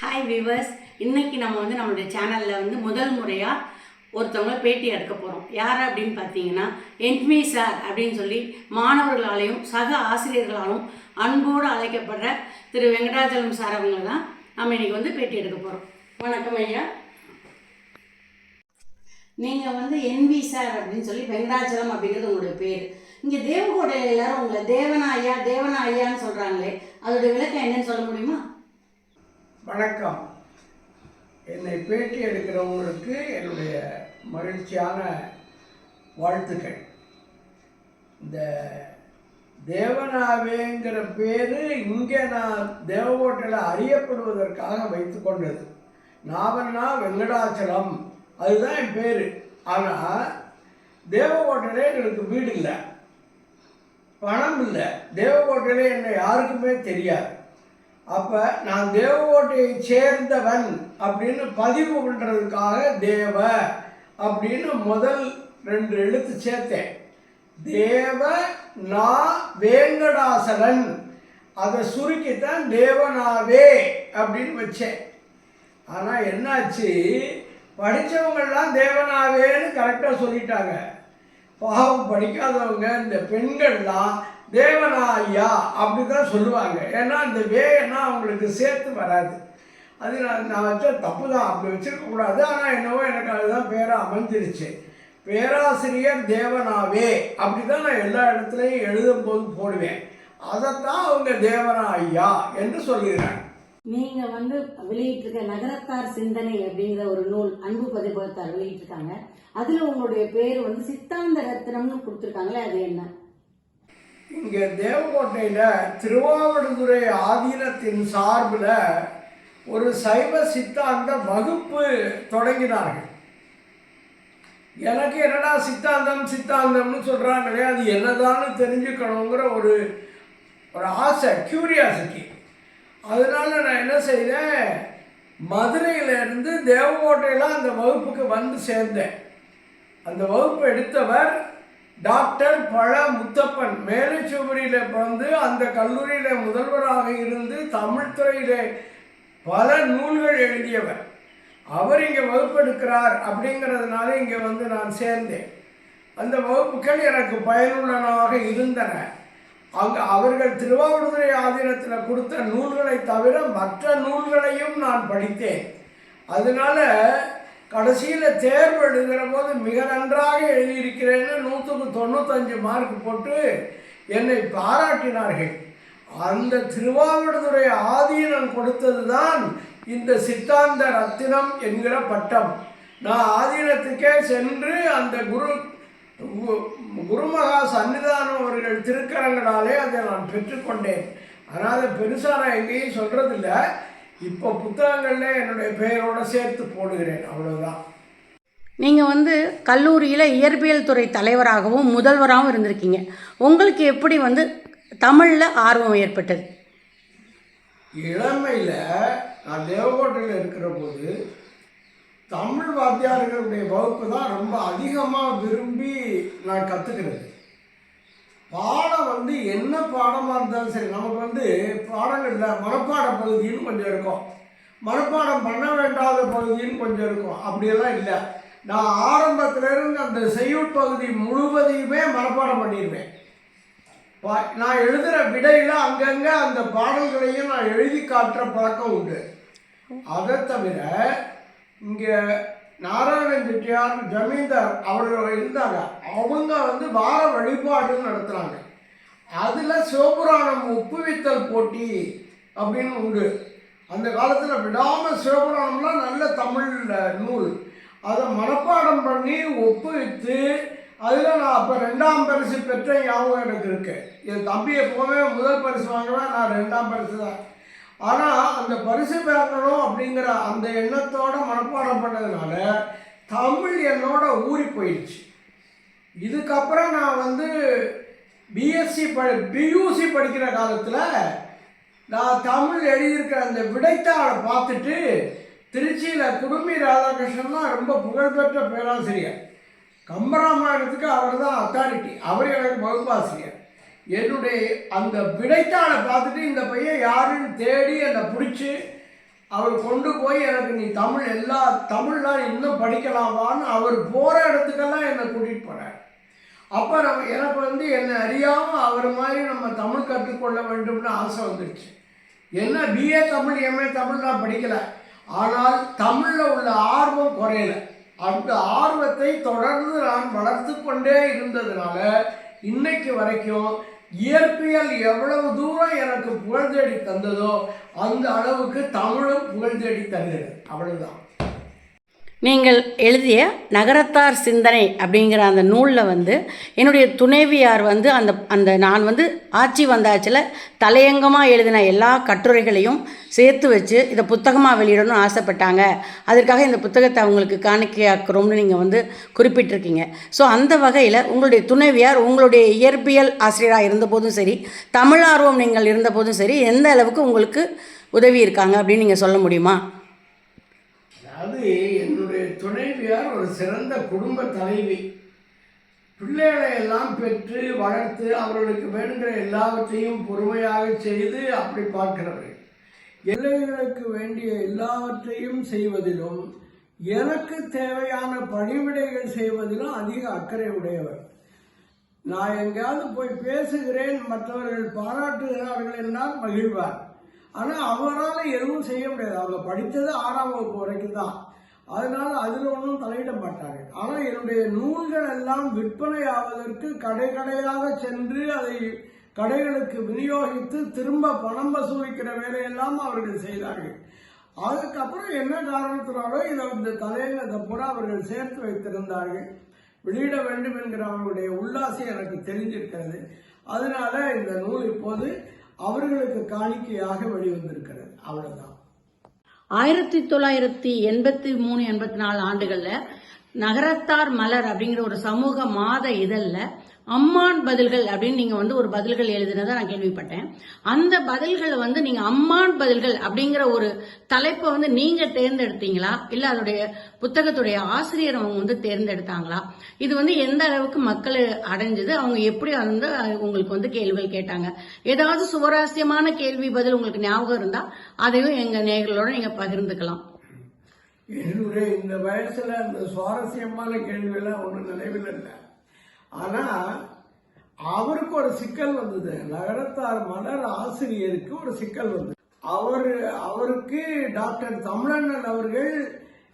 Hi viewers இன்னைக்கு நம்ம வந்து நம்மளுடைய சேனலில் வந்து முதல் முறையாக ஒருத்தவங்க பேட்டி எடுக்க போகிறோம் யார் அப்படின்னு பார்த்தீங்கன்னா என்மி சார் அப்படின்னு சொல்லி மாணவர்களாலையும் சக ஆசிரியர்களாலும் அன்போடு அழைக்கப்படுற திரு வெங்கடாச்சலம் சார் அவங்க தான் நம்ம இன்னைக்கு வந்து பேட்டி எடுக்க போகிறோம் வணக்கம் ஐயா. நீங்கள் வந்து என்வி சார் அப்படின்னு சொல்லி வெங்கடாச்சலம் அப்படிங்கிறது உங்களுடைய பேர். இங்கே தேவகோட்டையில் எல்லாரும் உங்களை தேவனா ஐயா தேவனா ஐயான்னு சொல்கிறாங்களே அதோடைய விளக்கம் என்னன்னு சொல்ல முடியுமா? வணக்கம். என்னை பேட்டி எடுக்கிறவங்களுக்கு என்னுடைய மகிழ்ச்சியான வாழ்த்துக்கள். இந்த தேவனாவேங்கிற பேர் இங்கே நான் தேவகோட்டையில் அறியப்படுவதற்காக வைத்து கொண்டது. நாவன்னா வெங்கடாச்சலம். அதுதான் என் பேர். ஆனால் தேவகோட்டையில் எங்களுக்கு வீடு இல்லை. பணம் இல்லை. தேவகோட்டையில் என்னை யாருக்குமே தெரியாது. அப்போ நான் தேவகோட்டையை சேர்ந்தவன் அப்படின்னு பதிவு பண்ணுறதுக்காக தேவ அப்படின்னு முதல் ரெண்டு எழுத்து சேர்த்தேன். தேவ நா வேங்கடாசலன். அதை சுருக்கித்தான் தேவனாவே அப்படின்னு வச்சேன். ஆனால் என்னாச்சு? படித்தவங்கள்லாம் தேவனாவேன்னு கரெக்டாக சொல்லிட்டாங்க. பாவம் படிக்காதவங்க இந்த பெண்கள்லாம் தேவனாயா அப்படி தான் சொல்லுவாங்க. ஏன்னா இந்த வேன்னா அவங்களுக்கு சேர்த்து வராது. அது நான் நான் வச்ச தப்பு தான் அப்படி வச்சுருக்கக்கூடாது ஆனால் என்னவோ எனக்கு அதுதான் பேராக அமைஞ்சிருச்சு. பேராசிரியர் தேவனாவே. அப்படி தான் நான் எல்லா இடத்துலையும் எழுதும்போது போடுவேன். அதைத்தான் அவங்க தேவனா ஐயா என்று சொல்கிறாங்க நீங்க வந்து வெளியிட்டிருக்க நகரத்தார் சிந்தனை அப்படிங்கிற ஒரு நூல் அன்பு பதிப்பகத்தார் வெளியிட்டிருக்காங்க. அதுல உங்களுடைய பேர் வந்து சித்தாந்த ரத்னம்னு கொடுத்துருக்காங்களே அது என்ன? இங்கே தேவக்கோட்டையில் திருவாவடுதுறை ஆதீனத்தின் சார்பில் ஒரு சைவ சித்தாந்த வகுப்பு தொடங்கினார்கள். எனக்கு என்னடா சித்தாந்தம் சித்தாந்தம்னு சொல்கிறாங்களே அது என்னதான்னு தெரிஞ்சுக்கணுங்கிற ஒரு ஒரு ஆசை க்யூரியாசிட்டி அதனால நான் என்ன செய்தேன் மதுரையிலேருந்து தேவக்கோட்டையில் அந்த வகுப்புக்கு வந்து சேர்ந்தேன். அந்த வகுப்பு எடுத்தவர் டாக்டர் பழ முத்தப்பன் மேலச்சுவரியில் பிறந்து அந்த கல்லூரியில் முதல்வராக இருந்து தமிழ்துறையில் பல நூல்கள் எழுதியவர். அவர் இங்கே வகுப்பெடுக்கிறார் அப்படிங்கிறதுனால இங்கே வந்து நான் சேர்ந்தேன். அந்த வகுப்புகள் எனக்கு பயனுள்ளனாக இருந்தன. அங்கே அவர்கள் திருவாவூர்துறை ஆதீனத்தில் கொடுத்த நூல்களை தவிர மற்ற நூல்களையும் நான் படித்தேன். அதனால் கடைசியில் தேர்வு எழுதுகிற போது மிக நன்றாக எழுதியிருக்கிறேன்னு நூற்றுக்கு தொண்ணூத்தஞ்சு மார்க் போட்டு என்னை பாராட்டினார்கள். அந்த திருவாவடுதுறை ஆதீனம் கொடுத்தது தான் இந்த சித்தாந்த ரத்தினம் என்கிற பட்டம். நான் ஆதீனத்துக்கே சென்று அந்த குரு குருமகா சன்னிதானம் அவர்கள் திருக்கரங்களாலே அதை நான் பெற்றுக்கொண்டேன். ஆனால் அதை பெருசாக நான் எங்கேயும் சொல்கிறதில்ல இப்போ புத்தகங்களில் என்னுடைய பெயரோடு சேர்த்து போடுகிறேன். அவ்வளவுதான். நீங்க வந்து கல்லூரியில இயற்பியல் துறை தலைவராகவும் முதல்வராகவும் இருந்திருக்கீங்க. உங்களுக்கு எப்படி வந்து தமிழ்ல ஆர்வம் ஏற்பட்டது? இளமையில் நான் தேவகோட்டையில் இருக்கிற போது தமிழ் வாத்தியார்களுடைய வகுப்பு தான் ரொம்ப அதிகமாக விரும்பி நான் கற்றுக்கிறது பாடம் வந்து என்ன பாடமாக இருந்தாலும் சரி நமக்கு வந்து பாடங்களில் மனப்பாட பகுதின்னு கொஞ்சம் இருக்கும். மனப்பாடம் பண்ண வேண்டாத பகுதின்னு கொஞ்சம் இருக்கும். அப்படியெல்லாம் இல்லை. நான் ஆரம்பத்திலிருந்து அந்த செய்யுள் பகுதி முழுவதையுமே மனப்பாடம் பண்ணிடுவேன் நான் எழுதுகிற விடையில் அங்கங்கே அந்த பாடல்களையும் நான் எழுதி காட்டுற பழக்கம் உண்டு. அதை தவிர இங்கே நாராயணன் செட்டியார் ஜமீன்தார் அவர்கள் இருந்தாங்க. அவங்க வந்து வார வழிபாடுன்னு நடத்துகிறாங்க அதில் சிவபுராணம் ஒப்புவித்தல் போட்டி அப்படின்னு உண்டு. அந்த காலத்தில் விடாமல் சிவபுராணம்லாம் நல்ல தமிழ் நூல். அதை மனப்பாடம் பண்ணி ஒப்புவித்து அதில் நான் அப்போ ரெண்டாம் பரிசு பெற்ற ஞாபகம் எனக்கு இருக்கு. என் தம்பி எப்போவுமே முதல் பரிசு வாங்குவேன் நான் ரெண்டாம் பரிசு தான் ஆனால் அந்த பரிசு பெறணும் அப்படிங்கிற அந்த எண்ணத்தோட மனப்பாடம் பண்ணதுனால தமிழ் என்னோட ஊறி போயிடுச்சு. இதுக்கப்புறம் நான் வந்து பிஎஸ்சி படி பியூசி படிக்கிற காலத்தில் நான் தமிழ் எழுதியிருக்கிற அந்த விடைத்தாளை பார்த்துட்டு திருச்சியில் குடும்பி ராதாகிருஷ்ணன் தான் ரொம்ப புகழ்பெற்ற பேராசிரியர். கம்பராமாயணத்துக்கு அவர் தான் அத்தாரிட்டி அவர் எனக்கு வகுப்பாசிரியர். என்னுடைய அந்த விடைத்தாளை பார்த்துட்டு இந்த பையன் யாருன்னு தேடி என்னை பிடிச்சி அவர் கொண்டு போய் எனக்கு நீ தமிழ் எல்லா தமிழ்லாம் இன்னும் படிக்கலாமான்னு அவர் போகிற இடத்துக்கெல்லாம் என்னை கூட்டிகிட்டு போகிறார் அப்போ நம்ம எனக்கு வந்து என்னை அறியாமல் அவர் மாதிரி நம்ம தமிழ் கற்றுக்கொள்ள வேண்டும்னு ஆசை வந்துடுச்சு. என்ன பிஏ தமிழ் எம்ஏ தமிழ் நான் படிக்கலை. ஆனால் தமிழில் உள்ள ஆர்வம் குறையலை. அந்த ஆர்வத்தை தொடர்ந்து நான் வளர்த்து கொண்டே இருந்ததுனால இன்னைக்கு வரைக்கும் இயற்பியல் எவ்வளவு தூரம் எனக்கு புகழ் தேடி தந்ததோ அந்த அளவுக்கு தமிழும் புகழ் தேடி தருகிறது அவ்வளவுதான். நீங்கள் எழுதிய நகரத்தார் சிந்தனை அப்படிங்கிற அந்த நூலில் வந்து என்னுடைய துணைவியார் வந்து அந்த அந்த நான் வந்து ஆட்சி வந்தாச்சில் தலையங்கமாக எழுதின எல்லா கட்டுரைகளையும் சேர்த்து வச்சு இதை புத்தகமாக வெளியிடணும்னு ஆசைப்பட்டாங்க. அதற்காக இந்த புத்தகத்தை அவங்களுக்கு காணிக்கையாக்குறோம்னு நீங்கள் வந்து குறிப்பிட்டிருக்கீங்க. ஸோ அந்த வகையில் உங்களுடைய துணைவியார் உங்களுடைய இயற்பியல் ஆசிரியராக இருந்தபோதும் சரி தமிழ் ஆர்வம் நீங்கள் இருந்தபோதும் சரி எந்த அளவுக்கு உங்களுக்கு உதவி இருக்காங்க அப்படின்னு நீங்கள் சொல்ல முடியுமா? அதாவது என்னுடைய துணைவியார் ஒரு சிறந்த குடும்ப தலைவி. பிள்ளைகளை எல்லாம் பெற்று வளர்த்து அவர்களுக்கு வேண்டுகிற எல்லாவற்றையும் பொறுமையாக செய்து அப்படி பார்க்கிறவர்கள். எல்லைகளுக்கு வேண்டிய எல்லாவற்றையும் செய்வதிலும் எனக்கு தேவையான பணிவிடைகள் செய்வதிலும் அதிக அக்கறை உடையவர். நான் எங்கேயாவது போய் பேசுகிறேன் மற்றவர்கள் பாராட்டுகிறார்கள் என்றால் மகிழ்வார். ஆனால் அவரால் எதுவும் செய்ய முடியாது. அவங்க படித்தது ஆறாம் வகுப்பு வரைக்கும் தான். அதனால அதில் ஒன்றும் தலையிட மாட்டார்கள். ஆனால் என்னுடைய நூல்கள் எல்லாம் விற்பனை ஆவதற்கு கடை கடையாக சென்று அதை கடைகளுக்கு விநியோகித்து திரும்ப பணம் வசூலிக்கிற வேலையெல்லாம் அவர்கள் செய்தார்கள். அதுக்கப்புறம் என்ன காரணத்தினாலோ இதை இந்த தலையங்கத்தை பூரா அவர்கள் சேர்த்து வைத்திருந்தார்கள். வெளியிட வேண்டும் என்கிற அவர்களுடைய உல்லாசம் எனக்கு தெரிஞ்சிருக்கிறது. அதனால இந்த நூல் இப்போது அவர்களுக்கு காணிக்கையாக வெளிவந்திருக்கிறது. அவ்வளவுதான். ஆயிரத்தி தொள்ளாயிரத்தி எண்பத்தி மூணு எண்பத்தி நாலு ஆண்டுகளில் நகரத்தார் மலர் அப்படிங்கிற ஒரு சமூக மாத இதழில் அம்மான் பதில்கள் அப்படின்னு நீங்கள் வந்து ஒரு பதில்கள் எழுதினதை நான் கேள்விப்பட்டேன். அந்த பதில்களை வந்து நீங்கள் அம்மான் பதில்கள் அப்படிங்கிற ஒரு தலைப்பை வந்து நீங்கள் தேர்ந்தெடுத்தீங்களா? இல்லை அதோடைய புத்தகத்துடைய ஆசிரியர் அவங்க வந்து தேர்ந்தெடுத்தாங்களா? இது வந்து எந்த அளவுக்கு மக்களை அடைஞ்சது? அவங்க எப்படி வந்து உங்களுக்கு வந்து கேள்விகள் கேட்டாங்க. ஏதாவது சுவராசியமான கேள்வி பதில் உங்களுக்கு ஞாபகம் இருந்தால் அதையும் எங்கள் நேர்களோட நீங்கள் பகிர்ந்துக்கலாம். என்னுடைய இந்த வயசுல அந்த சுவாரஸ்யமான கேள்வியெல்லாம் ஒன்றும் நினைவில் இல்லை. ஆனா அவருக்கு ஒரு சிக்கல் வந்தது. நகரத்தார் மலர் ஆசிரியருக்கு ஒரு சிக்கல் வந்தது. அவர் அவருக்கு டாக்டர் தமிழண்ணன் அவர்கள்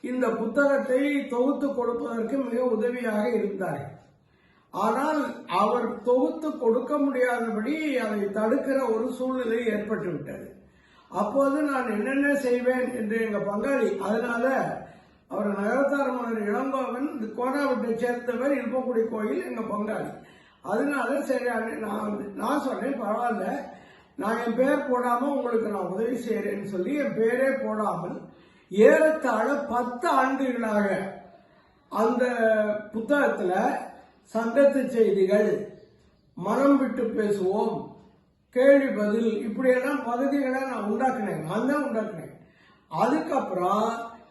இந்த புத்தகத்தை தொகுத்து கொடுப்பதற்கு மிக உதவியாக இருந்தார். ஆனால் அவர் தொகுத்து கொடுக்க முடியாதபடி அதை தடுக்கிற ஒரு சூழ்நிலை ஏற்பட்டுவிட்டது. அப்போது நான் என்னென்ன செய்வேன் என்று எங்க பங்காளி அதனால அவர் நகரத்தார் மன்னர் இளங்கோவன் இந்த கோனாவட்டை சேர்ந்தவர் இருப்பக்குடி கோயில் எங்க பங்காளி அதனால சரி நான் நான் சொன்னேன் பரவாயில்ல. நான் என் பேர் போடாம உங்களுக்கு நான் உதவி செய்யறேன்னு சொல்லி என் பேரே போடாமல் ஏறத்தாழ பத்து ஆண்டுகளாக அந்த புத்தகத்துல சங்கத்து செய்திகள் மனம் விட்டு பேசுவோம் கேள்வி பதில் இப்படியெல்லாம் பகுதிகளை நான் உண்டாக்குனேன். நான் தான் உண்டாக்குனேன். அதுக்கப்புறம்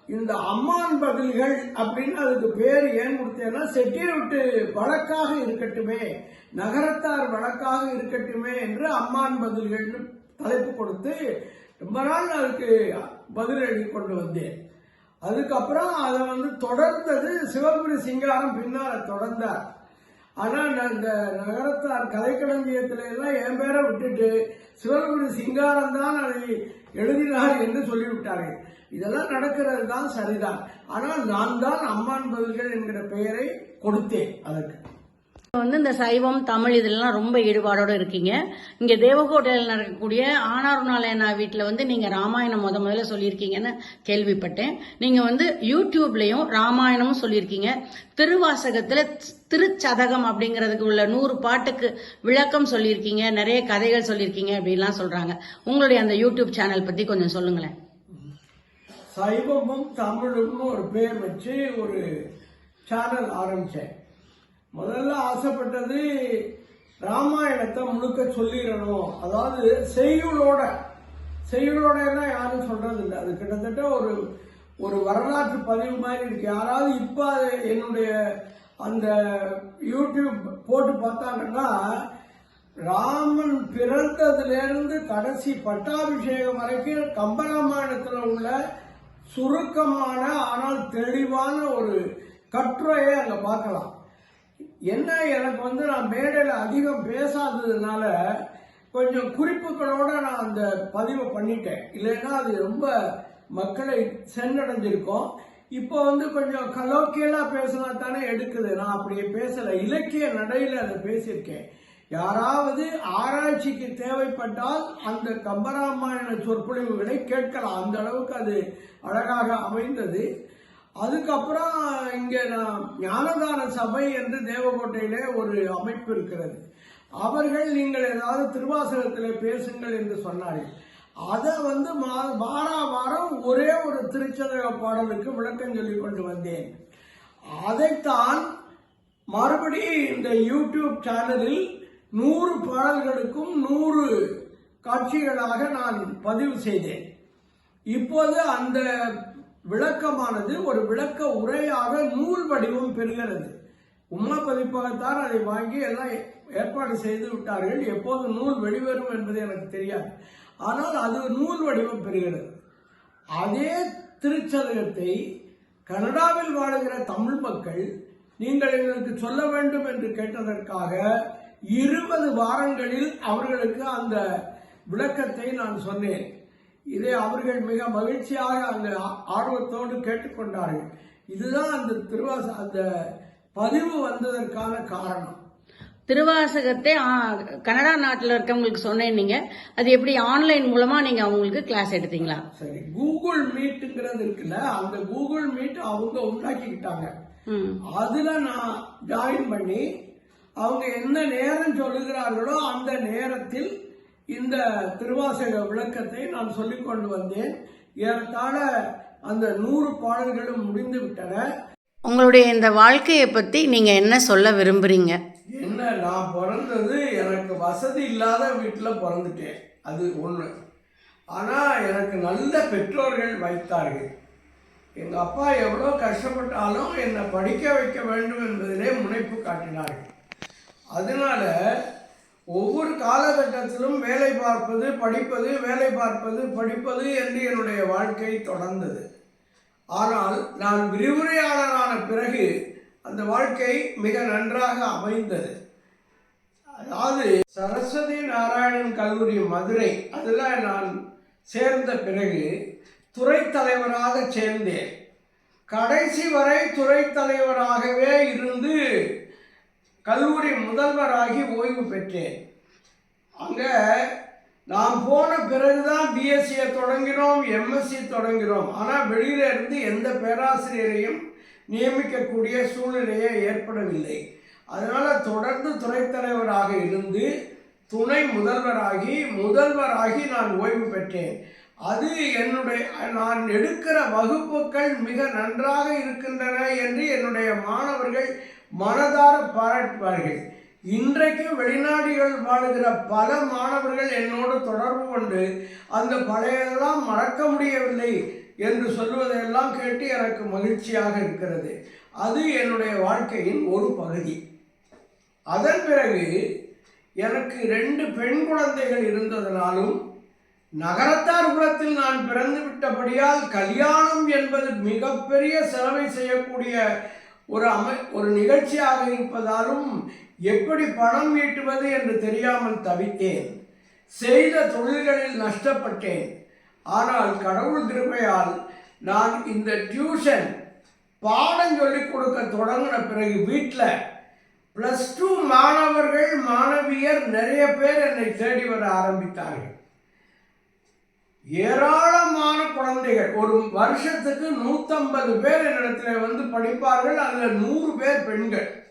இந்த அம்மான் பதில்கள் அப்படின்னு அதுக்கு பேர் ஏன் கொடுத்தேன்னா செட்டியருட்டு வழக்காக இருக்கட்டுமே நகரத்தார் வழக்காக இருக்கட்டுமே என்று அம்மான் பதில்கள்னு தலைப்பு கொடுத்து ரொம்ப நாள் அதுக்கு பதில் எழுதி கொண்டு வந்தேன். அதுக்கப்புறம் அதை வந்து தொடர்ந்தது சிவபுரி சிங்காரம் பின்னால் தொடர்ந்தார். ஆனால் நான் இந்த நகரத்தார் கலைக்களஞ்சியத்தில எல்லாம் என் பேரை விட்டுட்டு சிவபுரி சிங்காரம் தான் அதை எழுதினார் என்று சொல்லிவிட்டார்கள். இதெல்லாம் நடக்கிறது தான் சரிதான். ஆனால் நான் தான் அம்மான் பதில்கள் என்கிற பெயரை கொடுத்தேன் அதற்கு. வந்து இந்த சைவம் தமிழ் இதெல்லாம் ரொம்ப ஈடுபாடோடு இருக்கீங்க. இங்கே தேவகோட்டையில் நடக்கக்கூடிய ஆனாருணாலயனா வீட்டில் வந்து நீங்கள் ராமாயணம் முத முதல்ல சொல்லியிருக்கீங்கன்னு கேள்விப்பட்டேன். நீங்கள் வந்து யூடியூப்லேயும் ராமாயணமும் சொல்லியிருக்கீங்க. திருவாசகத்தில் திருச்சதகம் அப்படிங்கிறதுக்கு உள்ள நூறு பாட்டுக்கு விளக்கம் சொல்லியிருக்கீங்க நிறைய கதைகள் சொல்லியிருக்கீங்க அப்படின்லாம் சொல்கிறாங்க உங்களுடைய அந்த யூடியூப் சேனல் பற்றி கொஞ்சம் சொல்லுங்களேன். சைவமும் தமிழும்னு ஒரு பேர் வச்சு ஒரு சேனல் ஆரம்பித்தேன் முதல்ல ஆசைப்பட்டது ராமாயணத்தை முழுக்க சொல்லிடணும். அதாவது செய்யுளோட செய்யுளோட யாரும் சொல்றது இல்லை. அது கிட்டத்தட்ட ஒரு ஒரு வரலாற்று பதிவு மாதிரி இருக்கு. யாராவது இப்போ அது என்னுடைய அந்த யூடியூப் போட்டு பார்த்தாங்கன்னா ராமன் பிறந்ததுலேருந்து கடைசி பட்டாபிஷேகம் வரைக்கும் கம்பராமாயணத்தில் உள்ள சுருக்கமான ஆனால் தெளிவான ஒரு கட்டுரையை அங்கே பார்க்கலாம். என்ன எனக்கு வந்து நான் மேடையில் அதிகம் பேசாததுனால கொஞ்சம் குறிப்புகளோட நான் அந்த பதிவை பண்ணிட்டேன். இல்லைன்னா அது ரொம்ப மக்களை சென்றடைஞ்சிருக்கும். இப்போ வந்து கொஞ்சம் கலோக்கியலாக பேசினா தானே எடுக்குது. நான் அப்படியே பேசலை. இலக்கிய நடையில் அதை பேசியிருக்கேன். யாராவது ஆராய்ச்சிக்கு தேவைப்பட்டால் அந்த கம்பராமாயண சொற்பொழிவுகளை கேட்கலாம். அந்த அளவுக்கு அது அழகாக அமைந்தது. அதுக்கப்புறம் இங்கே நான் ஞானதான சபை என்று தேவகோட்டையிலே ஒரு அமைப்பு இருக்கிறது. அவர்கள் நீங்கள் ஏதாவது திருவாசகத்தில் பேசுங்கள் என்று சொன்னார்கள். அதை வந்து மா- வாரா வாரம் ஒரே ஒரு திருச்சதக பாடலுக்கு விளக்கம் சொல்லிக் கொண்டு வந்தேன். அதைத்தான் மறுபடி இந்த யூடியூப் சேனலில் நூறு பாடல்களுக்கும் நூறு காட்சிகளாக நான் பதிவு செய்தேன். இப்போது அந்த விளக்கமானது ஒரு விளக்க உரையாக நூல் வடிவம் பெறுகிறது. உமா பதிப்பகத்தார் அதை வாங்கி எல்லாம் ஏற்பாடு செய்து விட்டார்கள். எப்போது நூல் வெளிவரும் என்பது எனக்கு தெரியாது. ஆனால் அது நூல் வடிவம் பெறுகிறது. அதே திருச்சதகத்தை கனடாவில் வாழுகிற தமிழ் மக்கள் நீங்கள் எங்களுக்கு சொல்ல வேண்டும் என்று கேட்டதற்காக இருபது வாரங்களில் அவர்களுக்கு அந்த விளக்கத்தை நான் சொன்னேன். இதை அவர்கள் மிக மகிழ்ச்சியாக அந்த ஆர்வத்தோடு கேட்டுக்கொண்டார்கள். இதுதான் அந்த திருவாச அந்த பதிவு வந்ததற்கான காரணம். திருவாசகத்தை கனடா நாட்டில் இருக்கவங்களுக்கு சொன்னேன் நீங்க. அது எப்படி ஆன்லைன் மூலமா நீங்க அவங்களுக்கு கிளாஸ் எடுத்தீங்களா? சரி கூகுள் மீட்டுங்கிறது இருக்குல்ல அந்த கூகுள் மீட் அவங்க உண்டாக்கிக்கிட்டாங்க. அதுல நான் ஜாயின் பண்ணி அவங்க என்ன நேரம் சொல்லுகிறார்களோ அந்த நேரத்தில் இந்த திருவாசக விளக்கத்தை நான் சொல்லிக் கொண்டு வந்தேன். ஏறத்தாழ அந்த நூறு பாடல்களும் முடிந்து விட்டன. உங்களுடைய இந்த வாழ்க்கையை பத்தி நீங்க என்ன சொல்ல விரும்புறீங்க? என்ன நான் பிறந்தது எனக்கு வசதி இல்லாத வீட்டில் பிறந்துட்டேன். அது ஒன்று ஆனால் எனக்கு நல்ல பெற்றோர்கள் வைத்தார்கள். எங்கள் அப்பா எவ்வளோ கஷ்டப்பட்டாலும் என்னை படிக்க வைக்க வேண்டும் என்பதிலே முனைப்பு காட்டினார்கள். அதனால ஒவ்வொரு காலகட்டத்திலும் வேலை பார்ப்பது படிப்பது வேலை பார்ப்பது படிப்பது என்று என்னுடைய வாழ்க்கை தொடர்ந்தது. ஆனால் நான் விரிவுரையாளரான பிறகு அந்த வாழ்க்கை மிக நன்றாக அமைந்தது. அதாவது சரஸ்வதி நாராயணன் கல்லூரி மதுரை அதில் நான் சேர்ந்த பிறகு துறை தலைவராக சேர்ந்தேன். கடைசி வரை துறை தலைவராகவே இருந்து கல்லூரி முதல்வராகி ஓய்வு பெற்றேன். அங்கே நாம் போன பிறகுதான் பிஎஸ்சியை தொடங்கினோம் எம்எஸ்சி தொடங்கினோம். ஆனால் வெளியில இருந்து எந்த பேராசிரியரையும் நியமிக்கக்கூடிய சூழ்நிலையே ஏற்படவில்லை. அதனால் தொடர்ந்து துணைத்தலைவராக இருந்து துணை முதல்வராகி முதல்வராகி நான் ஓய்வு பெற்றேன். அது என்னுடைய நான் எடுக்கிற வகுப்புகள் மிக நன்றாக இருக்கின்றன என்று என்னுடைய மாணவர்கள் மனதார பாராட்டுவார்கள். இன்றைக்கும் வெளிநாடுகள் வாழுகிற பல மாணவர்கள் என்னோடு தொடர்பு கொண்டு அந்த பழையதெல்லாம் மறக்க முடியவில்லை என்று சொல்வதையெல்லாம் கேட்டு எனக்கு மகிழ்ச்சியாக இருக்கிறது. அது என்னுடைய வாழ்க்கையின் ஒரு பகுதி. அதன் பிறகு எனக்கு ரெண்டு பெண் குழந்தைகள் இருந்ததனாலும் நகரத்தார் குலத்தில் நான் பிறந்து விட்டபடியால் கல்யாணம் என்பது மிகப்பெரிய செலவை செய்யக்கூடிய ஒரு அமை ஒரு நிகழ்ச்சியாக இருப்பதாலும் எப்படி பணம் ஈட்டுவது என்று தெரியாமல் தவித்தேன். செய்த தொழில்களில் நஷ்டப்பட்டேன். ஆனால் கடவுள் கிருபையால் நான் இந்த டியூஷன் பாடம் சொல்லிக் கொடுக்க தொடங்கின பிறகு வீட்டில் ப்ளஸ் டூ மாணவர்கள் மாணவியர் நிறைய பேர் என்னை தேடி வர ஆரம்பித்தார்கள். ஏராளமான குழந்தைகள். ஒரு வருஷத்துக்கு நூற்றம்பது பேர் என்னிடத்தில் வந்து படிப்பார்கள். அதில் நூறு பேர் பெண்கள்.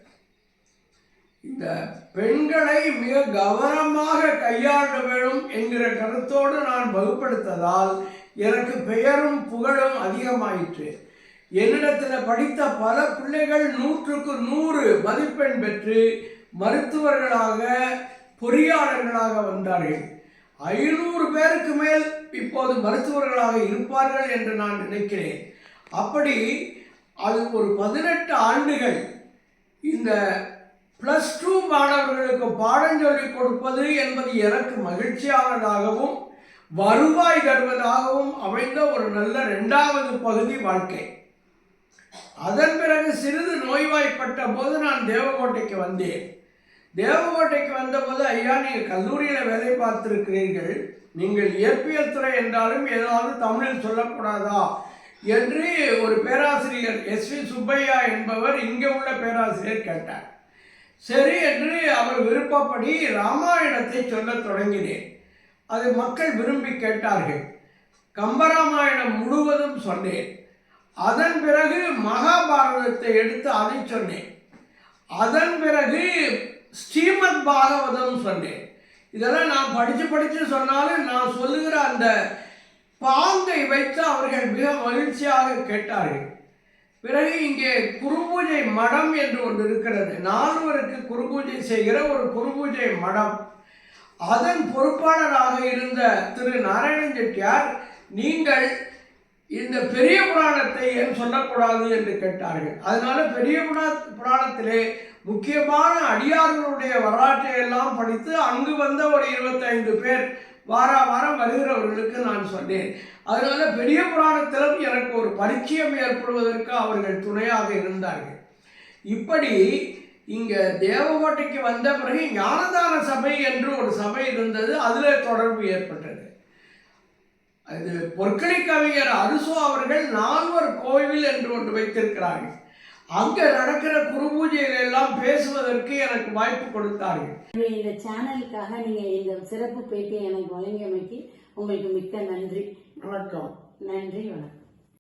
இந்த பெண்களை மிக கவனமாக கையாள வேண்டும் என்கிற கருத்தோடு நான் வகுப்படுத்ததால் எனக்கு பெயரும் புகழும் அதிகமாயிற்று. என்னிடத்தில் படித்த பல பிள்ளைகள் நூற்றுக்கு நூறு மதிப்பெண் பெற்று மருத்துவர்களாக பொறியாளர்களாக வந்தார்கள். ஐநூறு பேருக்கு மேல் இப்போது மருத்துவர்களாக இருப்பார்கள் என்று நான் நினைக்கிறேன். அப்படி அது ஒரு பதினெட்டு ஆண்டுகள் இந்த ப்ளஸ் டூ மாணவர்களுக்கு பாடம் சொல்லிக் கொடுப்பது என்பது எனக்கு மகிழ்ச்சியானதாகவும் வருவாய் தருவதாகவும் அமைந்த ஒரு நல்ல ரெண்டாவது பகுதி வாழ்க்கை. அதன் பிறகு சிறிது நோய்வாய்ப்பட்ட போது நான் தேவகோட்டைக்கு வந்தேன். தேவகோட்டைக்கு வந்தபோது ஐயா நீங்கள் கல்லூரியில் வேலை பார்த்திருக்கிறீர்கள். நீங்கள் இயற்பியல் துறை என்றாலும் ஏதாவது தமிழில் சொல்லக்கூடாதா? என்று ஒரு பேராசிரியர் எஸ் வி சுப்பையா என்பவர் இங்கே உள்ள பேராசிரியர் கேட்டார். சரி என்று அவர் விருப்பப்படி ராமாயணத்தை சொல்லத் தொடங்கினேன். அது மக்கள் விரும்பி கேட்டார்கள். கம்பராமாயணம் முழுவதும் சொன்னேன். அதன் பிறகு மகாபாரதத்தை எடுத்து அதை சொன்னேன். அதன் பிறகு ஸ்ரீமத் பாகவதம் சொன்னேன். இதெல்லாம் நான் படித்து படித்து சொன்னாலும் நான் சொல்லுகிற அந்த பாங்கை வைத்து அவர்கள் மிக மகிழ்ச்சியாக கேட்டார்கள். பிறகு இங்கே குருபூஜை மடம் என்று ஒன்று இருக்கிறது. நால்வருக்கு குருபூஜை செய்கிற ஒரு குருபூஜை மடம். அதன் பொறுப்பாளராக இருந்த திரு நாராயணன் செட்டியார் நீங்கள் இந்த பெரிய புராணத்தை ஏன் சொல்லக்கூடாது? என்று கேட்டார்கள். அதனால பெரிய புரா புராணத்திலே முக்கியமான அடியார்களுடைய வரலாற்றை எல்லாம் படித்து அங்கு வந்த ஒரு இருபத்தைந்து பேர் வார வாரம் வருகிறவர்களுக்கு நான் சொன்னேன். அதனால பெரிய புராணத்திலும் எனக்கு ஒரு பரிச்சயம் ஏற்படுவதற்கு அவர்கள் துணையாக இருந்தார்கள். இப்படி இங்க தேவகோட்டைக்கு வந்த பிறகு ஞானதான சபை என்று ஒரு சபை இருந்தது. அதில் தொடர்பு ஏற்பட்டது. அது பொற்களை கவிஞர் அருசோ அவர்கள் நால்வர் கோவில் என்று ஒன்று வைத்திருக்கிறார்கள். அங்கே நடக்கிற குரு பூஜைகள் எல்லாம் பேசுவதற்கு எனக்கு வாய்ப்பு கொடுத்தார்கள். இந்த சேனலுக்காக நீங்கள் இந்த சிறப்பு பேட்டியை எனக்கு வழங்கியமைக்கு உங்களுக்கு மிக்க நன்றி. வணக்கம். நன்றி வணக்கம்.